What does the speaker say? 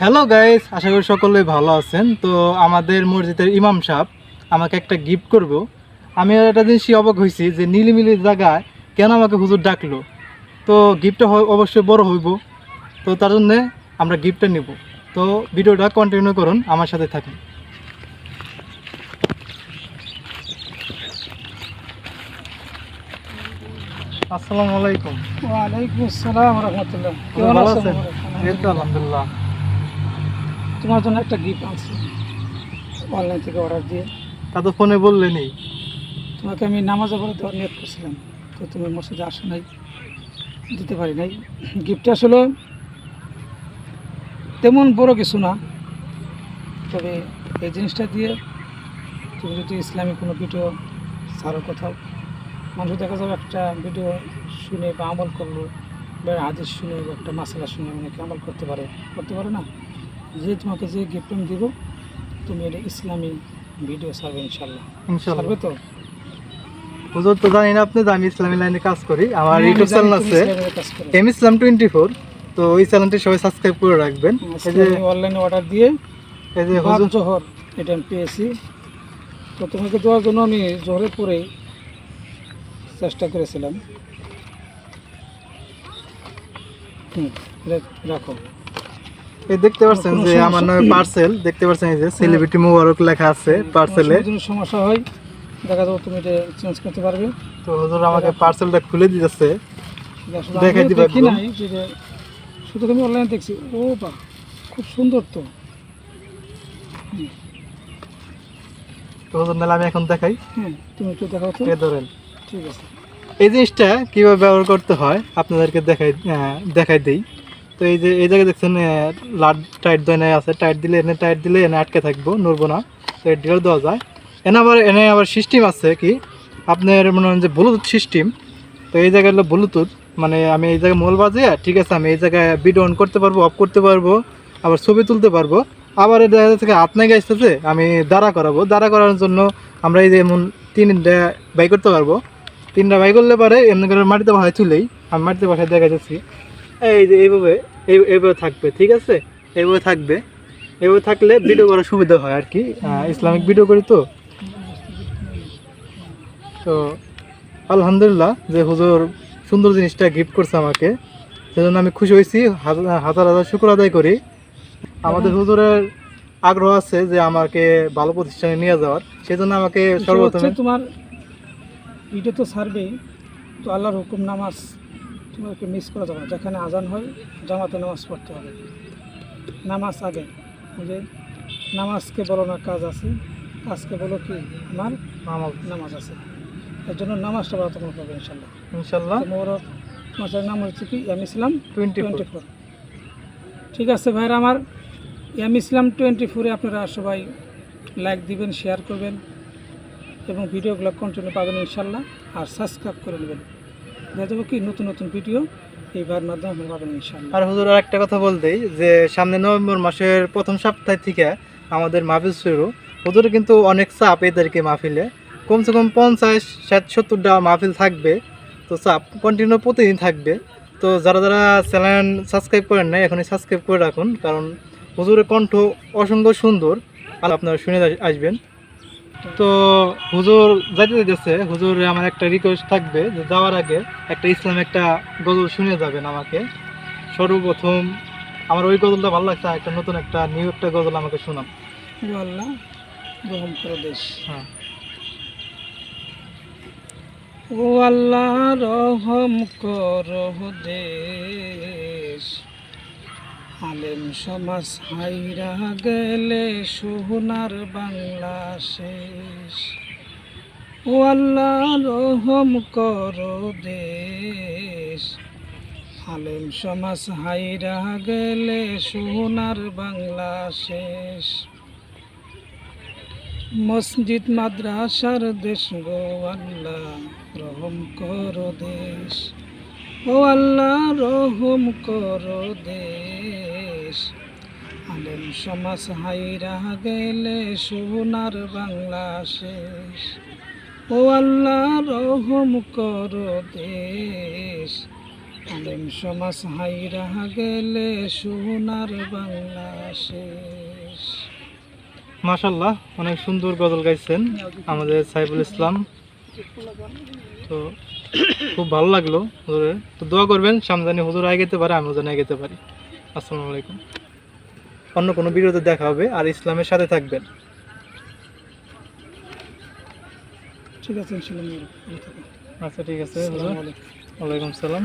Hello guys আশা করি সকলেই ভালো আছেন। তো আমাদের মসজিদের ইমাম সাহেব আমাকে একটা গিফট করব। আমি একটা জিনিস অবাক হয়েছি যে নীলিমিলি জায়গায় কেন আমাকে হুজুর ডাকলো? তো গিফটটা অবশ্যই বড় হইব। তো তার জন্যে আমরা গিফটটা নিব। তো ভিডিওটা কন্টিনিউ করুন আমার সাথে থাকুন। আসসালামু আলাইকুম। ওয়ালাইকুম আসসালাম রহমতুল্লাহ। কেমন আছেন? আলহামদুলিল্লাহ। তোমার জন্য একটা গিফট আনছি। অনলাইন থেকে অর্ডার দিয়ে। তা তো ফোনে বললেনই তোমাকে আমি নামাজে পড়ে দেওয়ার নিয়ত করছিলাম। তো তুমি মসজিদে আসো নাই দিতে পারি নাই। গিফটটা আসলে তেমন বড় কিছু না। তবে এই জিনিসটা দিয়ে তুমি যদি ইসলামী কোনো ভিডিও ছাড়ো কোথাও মানুষ দেখা যাবে একটা ভিডিও শুনে বা আমল করল বা হাদিস শুনে বা একটা মাসালা শুনে অনেকে আমল করতে পারে। করতে পারে না? যে তোমাকে যে গিফট আমি দিব তুমি এটা ইসলামী ভিডিও ছাড়বে ইনশাল্লাহ। ইনশাল্লাহ। তো? হুজুর তো জানি না আপনি যে আমি ইসলামী লাইনে কাজ করি আমার ইউটিউব চ্যানেল আছে। এম ইসলাম টোয়েন্টি ফোর তো ওই চ্যানেলটি সবাই সাবস্ক্রাইব করে রাখবেন। এই যে অনলাইনে অর্ডার দিয়ে এই যে হুজুর জোহর এটা আমি পেয়েছি। তো তোমাকে দেওয়ার জন্য আমি জোহরের পরেই চেষ্টা করেছিলাম। হুম রাখো। এই দেখতে পাচ্ছেন যে আমার নামে পার্সেল দেখতে পাচ্ছেন এই যে সেলিব্রিটি মোবারক লেখা আছে পার্সেলে যদি সমস্যা হয় দেখা যাবে তুমি এটা চেঞ্জ করতে পারবে। তো হুজুর আমাকে পার্সেলটা খুলে দিতেছে। আসলে দেখাই দিবা একদম। নাই যে যে- শুধু আমি অনলাইনে দেখছি। ও বা খুব সুন্দর তো। তো হুজুর নাহলে আমি এখন দেখাই। হ্যাঁ তুমি একটু দেখাও তো। ধরেন। ঠিক আছে। এই জিনিসটা কীভাবে ব্যবহার করতে হয় আপনাদেরকে দেখাই দেখাই দেই। তো এই যে এই জায়গায় দেখছেন লাট টাইট দয়নায় আছে, টাইট দিলে এনে টাইট দিলে এনে আটকে থাকব, নড়বো না। তো ডিলার দেওয়া যায়। এনে আবার এনে আবার সিস্টেম আছে কি, আপনার মনে হয় যে ব্লুটুথ সিস্টেম তো এই জায়গায় হলো ব্লুটুথ মানে আমি এই জায়গায় মোবাইল বাজে ঠিক আছে, আমি এই জায়গায় ভিডিও অন করতে পারব অফ করতে পারব, আবার ছবি তুলতে পারব। আবার দেখা যাচ্ছে হাত নাগে আসতেছে আমি দাঁড়া করাবো। দাঁড়া করার জন্য আমরা এই যে এমন তিনটা বাই করতে পারব। তিনটা বাই করলে পারে এমনি করে মাটিতে বসায় তুলেই আমি মাটিতে বসায় দেখা যাচ্ছি এই যে এইভাবে এই এইভাবে থাকবে ঠিক আছে? এইভাবে থাকবে। এইভাবে থাকলে ভিডিও করার সুবিধা হয় আর কি। ইসলামিক ভিডিও করি তো। তো আলহামদুলিল্লাহ যে হুজুর সুন্দর জিনিসটা গিফট করছে আমাকে সেজন্য আমি খুশি হয়েছি। হাজার হাজার শুক্র আদায় করি। আমাদের হুজুরের আগ্রহ আছে যে আমাকে ভালো প্রতিষ্ঠানে নিয়ে যাওয়ার। সেজন্য আমাকে সর্বপ্রথমে তোমার ভিডিও তো ছাড়বেই তো আল্লাহর হুকুম নামাজ তোমাকে মিস করা যাবে না। যেখানে আজান হয় জামাতে নামাজ পড়তে হবে। নামাজ আগে। যে নামাজকে বলো না কাজ আছে কাজকে বলো কি? আমার আমার নামাজ আছে। এর জন্য নামাজটা বলা তোমার পাবে ইনশাল্লাহ। ইনশাল্লাহ। তোমার মাসের নাম হচ্ছে কি? M Islam twenty twenty four. ঠিক আছে ভাইরা আমার এম ইসলাম টোয়েন্টি ফোরে আপনারা সবাই লাইক দিবেন শেয়ার করবেন এবং ভিডিওগুলো কন্টিনিউ পাবেন ইনশাল্লাহ। আর সাবস্ক্রাইব করে নেবেন। দেখা যাবে কি নতুন নতুন ভিডিও এইবার মাধ্যমে আপনারা পাবেন ইনশাল্লাহ আর হুজুর আর একটা কথা বলতেই যে সামনে নভেম্বর মাসের প্রথম সপ্তাহ থেকে আমাদের মাহফিল শুরু। হুজুর, কিন্তু অনেক চাপ এদেরকে মাহফিলে। কমসে কম পঞ্চাশ, ষাট, সত্তরটা মাহফিল থাকবে। তো চাপ কন্টিনিউ প্রতিদিন থাকবে। তো যারা যারা চ্যানেল সাবস্ক্রাইব করেন নাই, এখনই সাবস্ক্রাইব করে রাখুন। কারণ হুজুরের কণ্ঠ অসংখ্য সুন্দর। আর আপনারা শুনে আসবেন। তো হুজুর যাইতে যেতেছে হুজুর আমার একটা রিকোয়েস্ট থাকবে যে যাওয়ার আগে একটা ইসলাম একটা গজল শুনে যাবেন আমাকে। সর্বপ্রথম আমার ওই গজলটা ভালো লাগছে একটা নতুন একটা নিউ একটা গজল আমাকে শোনান। ও আল্লাহ রহম করো দেশ। হ্যাঁ। ও আল্লাহ রহম করো দেশ। আলেম সমাজ হাইরা গেলে সোহনার বাংলা শেষ। ও আল্লাহ রহম করো দেশ। আলেম সমাজ হাইরা গেলে সোহনার বাংলা শেষ। মসজিদ, মাদ্রাসার দেশ গো আল্লাহ রহম করো দেশ। ও আল্লাহ, রহম করো দেশ। আলেম সমাজ হাইরা গেলে সোনার বাংলা শেষ। ও আল্লাহ, রহম করো দেশ। আলেম সমাজ হাইরা গেলে সোনার বাংলা শেষ। মাশাল্লাহ অনেক সুন্দর গজল গাইছেন আমাদের সাইফুল ইসলাম। তো খুব ভালো লাগল হুজুরের। তো দোয়া করবেন সামজানি হুজুর আগে যেতে পারে আমিও যেন যেতে পারি। আসসালামু আলাইকুম। অন্য কোনো ভিডিওতে দেখা হবে আর ইসলামের সাথে থাকবেন। ঠিক আছে। আচ্ছা ঠিক আছে। ওয়ালাইকুম সালাম।